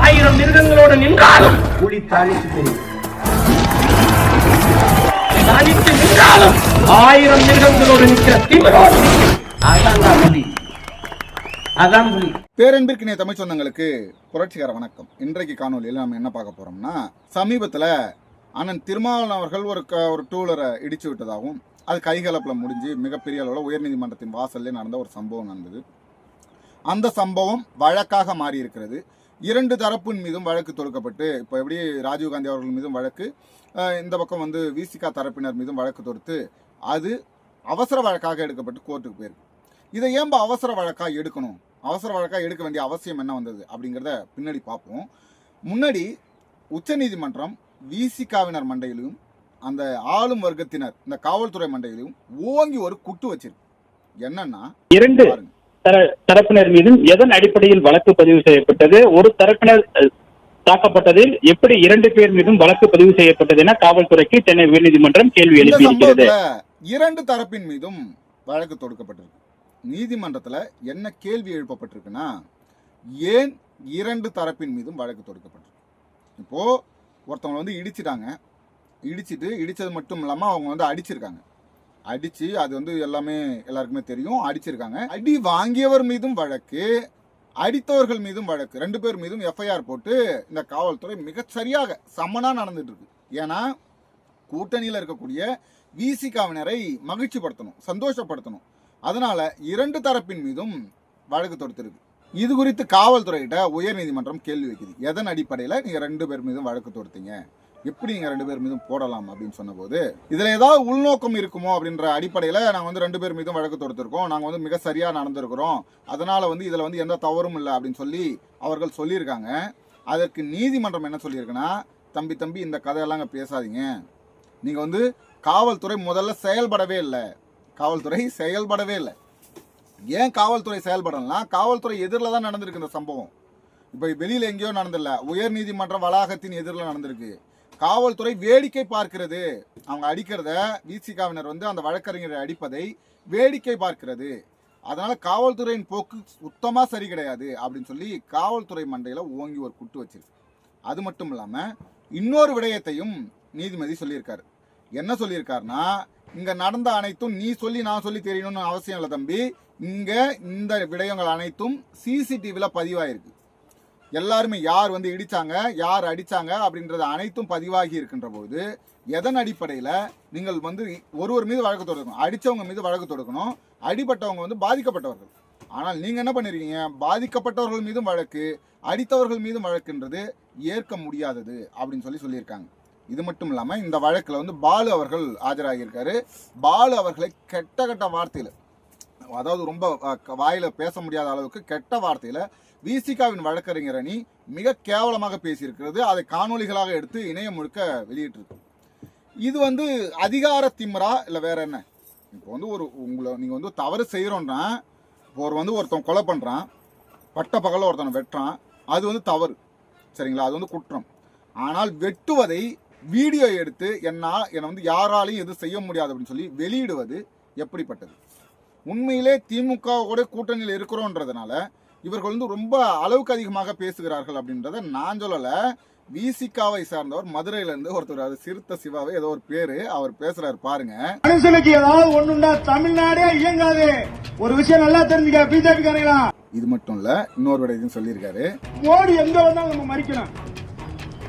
ஆயிரம் மிருகங்களோடு நின்றாலும் புலி தாளித்து தெரியும் தனித்து நின்றாலும் ஆயிரம் மிருகங்களோடு நிற்கிற திமிரோடு நிற்கும். அதான் புலி. அதான் புலி. பேரன்பிற்கினிய தமிழ் சொந்தங்களுக்கு புரட்சிகர வணக்கம். இன்றைக்கு காணொலியில் நம்ம என்ன பார்க்க போறோம்னா சமீபத்தில் அண்ணன் திருமாவளவன் அவர்கள் ஒரு க- ஒரு டூலரை இடிச்சு விட்டதாகவும் அது கைகலப்பில் முடிஞ்சு மிகப்பெரிய அளவில் உயர்நீதிமன்றத்தின் வாசல்லே நடந்த ஒரு சம்பவம் நடந்தது. அந்த சம்பவம் வழக்காக மாறி இருக்கிறது இரண்டு தரப்பின் மீதும் வழக்கு தொடுக்கப்பட்டு இப்போ எப்படி ராஜீவ்காந்தி அவர்கள் மீதும் வழக்கு இந்த பக்கம் வந்து விசிகா தரப்பினர் மீதும் வழக்கு தொடுத்து அது அவசர வழக்காக எடுக்கப்பட்டு கோர்ட்டுக்கு போயிருக்கு. இதை ஏன்பா அவசர வழக்காக எடுக்கணும்? அவசர வழக்காக எடுக்க வேண்டிய அவசியம் என்ன வந்தது அப்படிங்கிறத பின்னாடி பார்ப்போம். முன்னாடி உச்சநீதிமன்றம் விசிகாவினர் மண்டையிலும் அந்த ஆளும் வர்க்கத்தினர் இந்த காவல்துறை மண்டையிலும் ஓங்கி ஒரு குட்டு வச்சிருக்கு. என்னன்னா இரண்டு தரப்பினர் மீதும் எதன் அடிப்படையில் வழக்கு பதிவு செய்யப்பட்டது? ஒரு தரப்பினர் தாக்கப்பட்டதில் எப்படி இரண்டு பேர் மீதும் வழக்கு பதிவு செய்யப்பட்டது என காவல்துறைக்கு சென்னை உயர்நீதிமன்றம் கேள்வி எழுப்பியிருக்கிறது. இரண்டு தரப்பின் மீதும் வழக்கு தொடுக்கப்பட்டிருக்கு. நீதிமன்றத்துல என்ன கேள்வி எழுப்பப்பட்டிருக்குன்னா ஏன் இரண்டு தரப்பின் மீதும் வழக்கு தொடுக்கப்பட்டிருக்கு? இப்போ ஒருத்தவங்க வந்து இடிச்சிட்டாங்க. இடிச்சிட்டு இடிச்சது மட்டும் இல்லாம அவங்க வந்து அடிச்சிருக்காங்க. அடிச்சு அது வந்து எல்லாமே எல்லாருக்குமே தெரியும். அடிச்சிருக்காங்க. அடி வாங்கியவர் மீதும் வழக்கு அடித்தவர்கள் மீதும் வழக்கு. ரெண்டு பேர் மீதும் எஃப்ஐஆர் போட்டு இந்த காவல்துறை மிகச்சரியாக சமனாக நடந்துட்டு இருக்கு ஏன்னா கூட்டணியில் இருக்கக்கூடிய விசிகாவினரை மகிழ்ச்சிப்படுத்தணும் சந்தோஷப்படுத்தணும். அதனால இரண்டு தரப்பின் மீதும் வழக்கு தொடுத்திருக்கு. இது குறித்து காவல்துறையிட்ட உயர்நீதிமன்றம் கேள்வி வைக்குது. எதன் அடிப்படையில் நீங்கள் ரெண்டு பேர் மீதும் வழக்கு தொடுத்தீங்க? எப்படி நீங்கள் ரெண்டு பேர் மீதும் போடலாம் அப்படின்னு சொன்னபோது இதில் ஏதாவது உள்நோக்கம் இருக்குமோ அப்படின்ற அடிப்படையில் நாங்கள் வந்து ரெண்டு பேர் மீதும் வழக்கு தொடுத்திருக்கோம். நாங்கள் வந்து மிக சரியாக நடந்திருக்கிறோம். அதனால் வந்து இதில் வந்து எந்த தவறும் இல்லை அப்படின்னு சொல்லி அவர்கள் சொல்லியிருக்காங்க. அதற்கு நீதிமன்றம் என்ன சொல்லியிருக்குன்னா தம்பி தம்பி இந்த கதையெல்லாம் அங்கே பேசாதீங்க. நீங்கள் வந்து காவல்துறை முதல்ல செயல்படவே இல்லை. காவல்துறை செயல்படவே இல்லை. ஏன் காவல்துறை செயல்படலாம் காவல்துறை எதிரில் தான் நடந்திருக்கு இந்த சம்பவம். இப்போ வெளியில் எங்கேயோ நடந்தில்ல. உயர் நீதிமன்ற வளாகத்தின் எதிரில் நடந்திருக்கு. காவல்துறை வேடிக்கை பார்க்கிறது. அவங்க அடிக்கிறத விசிகாவினர் வந்து அந்த வழக்கறிஞரை அடிப்பதை வேடிக்கை பார்க்கிறது. அதனால காவல்துறையின் போக்கு சுத்தமாக சரி கிடையாது அப்படின்னு சொல்லி காவல்துறை மண்டையில் ஓங்கி ஒரு குட்டு வச்சிருக்கு. அது மட்டும் இல்லாமல் இன்னொரு விடயத்தையும் நீதிபதி சொல்லியிருக்காரு. என்ன சொல்லியிருக்காருன்னா இங்கே நடந்த அனைத்தும் நீ சொல்லி நான் சொல்லி தெரியணும்னு அவசியம் இல்லை தம்பி. இங்கே இந்த விடயங்கள் அனைத்தும் சிசிடிவியில் பதிவாயிருக்கு. எல்லாருமே யார் வந்து இடித்தாங்க யார் அடித்தாங்க அப்படின்றது அனைத்தும் பதிவாகி இருக்கின்ற போது எதன் அடிப்படையில் நீங்கள் வந்து ஒருவர் மீது வழக்கு தொடுக்கணும் அடித்தவங்க மீது வழக்கு தொடுக்கணும் அடிபட்டவங்க வந்து பாதிக்கப்பட்டவர்கள். ஆனால் நீங்கள் என்ன பண்ணிருக்கீங்க? பாதிக்கப்பட்டவர்கள் மீதும் வழக்கு அடித்தவர்கள் மீதும் வழக்குன்றது ஏற்க முடியாதது அப்படின்னு சொல்லி சொல்லியிருக்காங்க. இது மட்டும் இல்லாமல் இந்த வழக்கில் வந்து பாலு அவர்கள் ஆஜராகியிருக்காரு. பாலு அவர்களை கெட்ட கெட்ட வார்த்தையில் அதாவது ரொம்ப வாயில் பேச முடியாத அளவுக்கு கெட்ட வார்த்தையில் விசிகாவின் வழக்கறிஞர் அணி மிக கேவலமாக பேசியிருக்கிறது. அதை காணொளிகளாக எடுத்து இணையம் முழுக்க வெளியிட்டிருக்கு. இது வந்து அதிகார திமிரா இல்லை வேற என்ன? இப்போ வந்து ஒரு உங்களை நீங்கள் வந்து தவறு செய்கிறோன்னா இப்போ ஒரு வந்து ஒருத்தன் கொலை பண்ணுறான் பட்ட பகலில் ஒருத்தனை வெட்டுறான் அது வந்து தவறு. சரிங்களா? அது வந்து குற்றம். ஆனால் வெட்டுவதை வீடியோ எடுத்து என்னால் என்னை வந்து யாராலையும் எதுவும் செய்ய முடியாது அப்படின்னு சொல்லி வெளியிடுவது எப்படிப்பட்டது? உண்மையிலே திமுக கூட கூட்டணியில் இருக்கிறோன்றதுனால இவர்கள் வந்து ரொம்ப அளவுக்கு அதிகமாக பேசுகிறார்கள் அப்படின்றத நான் சொல்லலை. விசிகாவை சார்ந்தவர் மதுரையில இருந்து ஒருத்தர் சிறுத்த சிவாவை ஏதோ ஒரு பேரு அவர் பேசுறாரு பாருங்க. மனுஷனுக்கு ஏதாவது ஒண்ணுண்டா தமிழ்நாடே இயங்காது. ஒரு விஷயம் நல்லா தெரிஞ்சுக்க பிஜேபி காரங்களா? இது மட்டும் இல்ல இன்னொரு விடயத்தையும் சொல்லியிருக்காரு. மோடி எங்க வந்தாலும் நம்ம மதிக்கணும்.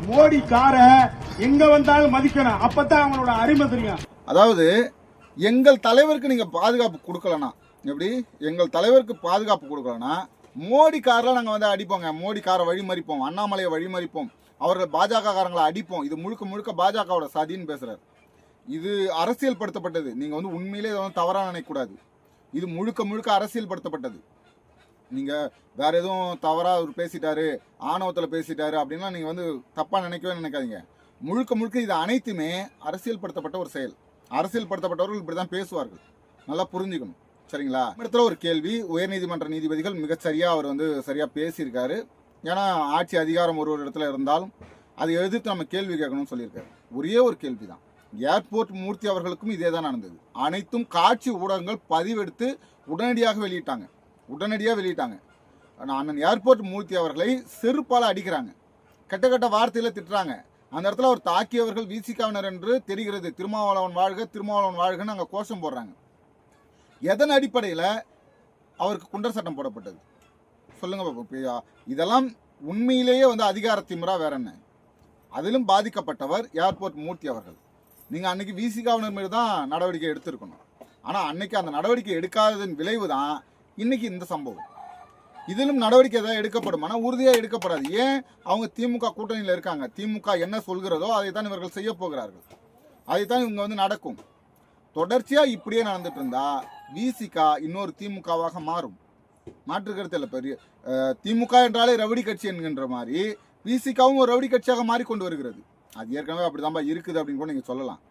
மோடி கார எங்க வந்தாலும் மதிக்கணும். அப்பதான் அவங்களோட அருமை தெரியும். அதாவது எங்கள் தலைவருக்கு நீங்கள் பாதுகாப்பு கொடுக்கலனா எப்படி? எங்கள் தலைவருக்கு பாதுகாப்பு கொடுக்கலனா மோடி காரில் நாங்கள் வந்து அடிப்போங்க. மோடி காரை வழிமறிப்போம். அண்ணாமலையை வழிமறிப்போம். அவர்கள் பாஜக காரங்களை அடிப்போம். இது முழுக்க முழுக்க பாஜகவோட சதின்னு பேசுகிறார் இது அரசியல் படுத்தப்பட்டது நீங்கள் வந்து உண்மையிலே இதை வந்து தவறாக நினைக்கக்கூடாது. இது முழுக்க முழுக்க அரசியல் படுத்தப்பட்டது நீங்கள் வேற எதுவும் தவறாக அவர் பேசிட்டாரு ஆணவத்தில் பேசிட்டாரு அப்படின்லாம் நீங்கள் வந்து தப்பாக நினைக்கவே நினைக்காதீங்க. முழுக்க முழுக்க இது அனைத்துமே அரசியல் படுத்தப்பட்ட ஒரு செயல். அரசியல் படுத்தப்பட்டவர்கள் இப்படிதான் பேசுவார்கள். நல்லா புரிஞ்சுக்கணும். சரிங்களா? இடத்துல ஒரு கேள்வி. உயர்நீதிமன்ற நீதிபதிகள் மிகச்சரியா அவர் வந்து சரியா பேசியிருக்காரு. ஏன்னா ஆட்சி அதிகாரம் ஒரு ஒரு இடத்துல இருந்தாலும் அதை எதிர்த்து நம்ம கேள்வி கேட்கணும்னு சொல்லியிருக்காரு. ஒரே ஒரு கேள்வி தான் ஏர்போர்ட் மூர்த்தி அவர்களுக்கும் இதே தான் நடந்தது. அனைத்தும் காட்சி ஊடகங்கள் பதிவெடுத்து உடனடியாக வெளியிட்டாங்க. உடனடியாக வெளியிட்டாங்க. அண்ணன் ஏர்போர்ட் மூர்த்தி அவர்களை செருப்பால் அடிக்கிறாங்க. கெட்ட கெட்ட வார்த்தையில் திட்டுறாங்க. அந்த இடத்துல அவர் தாக்கியவர்கள் விசிகாவினர் என்று தெரிகிறது. திருமாவளவன் வாழ்க திருமாவளவன் வாழ்கன்னு அங்கே கோஷம் போடுறாங்க. எதன் அடிப்படையில் அவருக்கு குண்டர் சட்டம் போடப்பட்டது? சொல்லுங்க பாப்போம் இதெல்லாம் உண்மையிலேயே வந்து அதிகார திமிரா வேற என்ன? அதிலும் பாதிக்கப்பட்டவர் ஏர்போர்ட் மூர்த்தி அவர்கள். நீங்கள் அன்னைக்கு விசிகாவினர் மீது தான் நடவடிக்கை எடுத்திருக்கணும். ஆனால் அன்னைக்கு அந்த நடவடிக்கை எடுக்காததன் விளைவு தான் இன்னைக்கு இந்த சம்பவம். இதிலும் நடவடிக்கை ஏதாவது எடுக்கப்படுமானா உறுதியாக எடுக்கப்படாது. ஏன்? அவங்க திமுக கூட்டணியில் இருக்காங்க. திமுக என்ன சொல்கிறதோ அதை தான் இவர்கள் செய்ய போகிறார்கள். அதைத்தான் இவங்க வந்து நடக்கும். தொடர்ச்சியாக இப்படியே நடந்துட்டு இருந்தா விசிகா இன்னொரு திமுகவாக மாறும்? மாற்று கருத்து இல்லை. பெரிய திமுக என்றாலே ரவுடி கட்சி என்கின்ற மாதிரி விசிகாவும் ஒரு ரவுடி கட்சியாக மாறிக்கொண்டு வருகிறது. அது ஏற்கனவே அப்படிதான்பா இருக்குது அப்படின்னு கூட நீங்கள் சொல்லலாம்.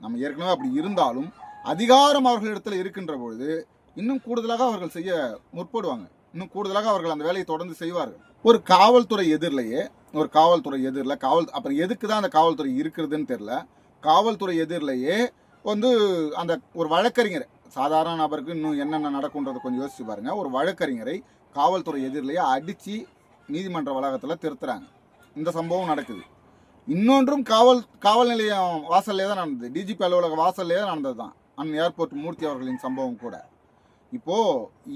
நம்ம ஏற்கனவே அப்படி இருந்தாலும் அதிகாரம் அவர்களிடத்தில் இருக்கின்ற பொழுது இன்னும் கூடுதலாக அவர்கள் செய்ய முற்படுவாங்க. இன்னும் கூடுதலாக அவர்கள் அந்த வேலையை தொடர்ந்து செய்வார்கள். ஒரு காவல்துறை எதிரிலேயே ஒரு காவல்துறை எதிரில் காவல் அப்புறம் எதுக்கு தான் அந்த காவல்துறை இருக்கிறதுன்னு தெரில காவல்துறை எதிரிலேயே வந்து அந்த ஒரு வழக்கறிஞர் சாதாரண நபருக்கு இன்னும் என்னென்ன நடக்குன்றதை கொஞ்சம் யோசிச்சு பாருங்கள் ஒரு வழக்கறிஞரை காவல்துறை எதிரிலேயே அடித்து நீதிமன்ற வளாகத்தில் திருத்துறாங்க. இந்த சம்பவம் நடக்குது. இன்னொன்றும் காவல் காவல் நிலையம் வாசல்லே தான் நடந்தது. டிஜிபி அலுவலக வாசல்லே தான் நடந்தது தான் அன் ஏர்போர்ட் மூர்த்தி அவர்களின் சம்பவம் கூட. இப்போ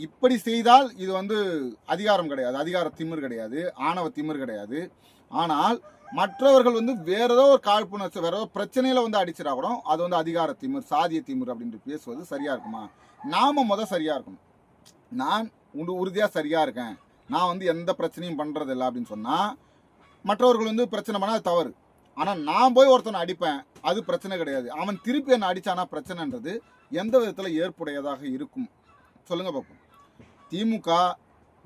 இப்படி செய்தால் இது வந்து அதிகாரம் கிடையாது. அதிகார திமிர் கிடையாது. ஆணவ திமிர் கிடையாது. ஆனால் மற்றவர்கள் வந்து வேற ஏதோ ஒரு காழ்ப்புணர்ச்சி வேற ஏதோ பிரச்சனையில வந்து அடிச்சிடா கூட அது வந்து அதிகார திமிர் சாதிய திமிர் அப்படின்ட்டு பேசுவது சரியா இருக்குமா? நாம முத சரியா இருக்கணும். நான் உண்டு உறுதியா சரியா இருக்கேன். நான் வந்து எந்த பிரச்சனையும் பண்றது இல்லை அப்படின்னு சொன்னா மற்றவர்கள் வந்து பிரச்சனை பண்ணால் அது தவறு. ஆனால் நான் போய் ஒருத்தனை அடிப்பேன் அது பிரச்சனை கிடையாது. அவன் திருப்பி என்னை அடித்தானா பிரச்சனைன்றது எந்த விதத்தில் ஏற்புடையதாக இருக்கும். சொல்லுங்க பார்ப்போம். திமுக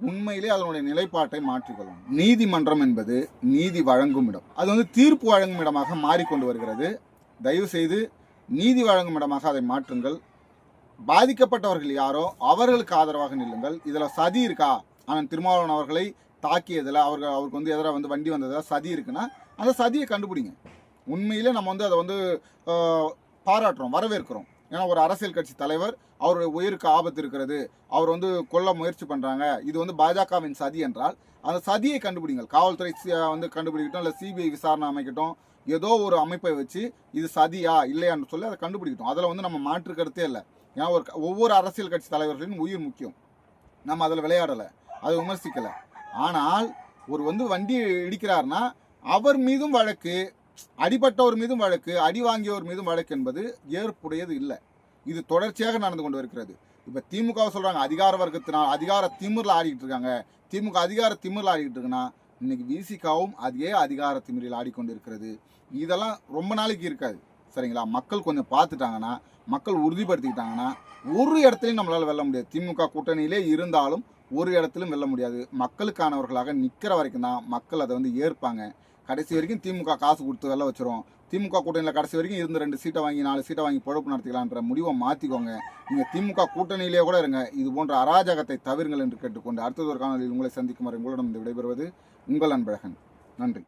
உண்மையிலே அதனுடைய நிலைப்பாட்டை மாற்றிக்கொள்ளும். நீதிமன்றம் என்பது நீதி வழங்கும் இடம். அது வந்து தீர்ப்பு வழங்கும் இடமாக மாறிக்கொண்டு வருகிறது. தயவு செய்து நீதி வழங்கும் இடமாக அதை மாற்றுங்கள். பாதிக்கப்பட்டவர்கள் யாரோ அவர்களுக்கு ஆதரவாக நில்லுங்கள். இதில் சதி இருக்கா? ஆனால் திருமாவளவன் அவர்களை தாக்கியதில் அவர்கள் அவருக்கு வந்து எதிராக வந்து வண்டி வந்ததில் சதி இருக்குன்னா அந்த சதியை கண்டுபிடிங்க. உண்மையிலே நம்ம வந்து அதை வந்து பாராட்டுறோம் வரவேற்கிறோம். ஏன்னா ஒரு அரசியல் கட்சி தலைவர் அவருடைய உயிருக்கு ஆபத்து இருக்கிறது அவர் வந்து கொல்ல முயற்சி பண்ணுறாங்க இது வந்து பாஜகவின் சதி என்றால் அந்த சதியை கண்டுபிடிங்கள். காவல்துறை வந்து கண்டுபிடிக்கட்டும் இல்லை சிபிஐ விசாரணை அமைக்கட்டும் ஏதோ ஒரு அமைப்பை வச்சு இது சதியா இல்லையான்னு சொல்லி அதை கண்டுபிடிக்கட்டும். அதில் வந்து நம்ம மாற்று கருத்தே இல்லை. ஏன்னா ஒரு ஒவ்வொரு அரசியல் கட்சி தலைவர்களின் உயிர் முக்கியம். நம்ம அதில் விளையாடலை அதை விமர்சிக்கலை. ஆனால் ஒரு வந்து வண்டி இடிக்கிறார்னா அவர் மீதும் வழக்கு அடிபட்டவர் மீதும் வழக்கு அடி வாங்கியவர் மீதும் வழக்கு என்பது ஏற்புடையது இல்லை. இது தொடர்ச்சியாக நடந்து கொண்டு இருக்கிறது இப்போ திமுக சொல்கிறாங்க அதிகார வர்க்கத்தினால் அதிகார திமிரில் ஆடிக்கிட்டு இருக்காங்க. திமுக அதிகார திமிரில் ஆடிக்கிட்டு இருக்குன்னா இன்னைக்கு விசிகாவும் அதே அதிகார திமிரில் ஆடிக்கொண்டு இருக்கிறது. இதெல்லாம் ரொம்ப நாளைக்கு இருக்காது சரிங்களா? மக்கள் கொஞ்சம் பார்த்துட்டாங்கன்னா மக்கள் உறுதிப்படுத்திக்கிட்டாங்கன்னா ஒரு இடத்துலையும் நம்மளால் வெல்ல முடியாது. திமுக கூட்டணியிலே இருந்தாலும் ஒரு இடத்திலும் வெல்ல முடியாது. மக்களுக்கானவர்களாக நிற்கிற வரைக்கும் தான் மக்கள் அதை வந்து ஏற்பாங்க. கடைசி வரைக்கும் திமுக காசு கொடுத்து வெல்ல வச்சிரும் திமுக கூட்டணியில் கடைசி வரைக்கும் இருந்து ரெண்டு சீட்டை வாங்கி நாலு சீட்டை வாங்கி பொழப்பு நடத்திக்கலான்ற முடிவை மாற்றிக்கோங்க நீங்கள் திமுக கூட்டணியிலேயே கூட இருங்க. இது போன்ற அராஜகத்தை தவிருங்கள் என்று கேட்டுக்கொண்டு அடுத்தது ஒரு காணொலியில் உங்களை சந்திக்கும் வரை உங்களிடம் விடைபெறுவது உங்கள் அன்பழகன். நன்றி.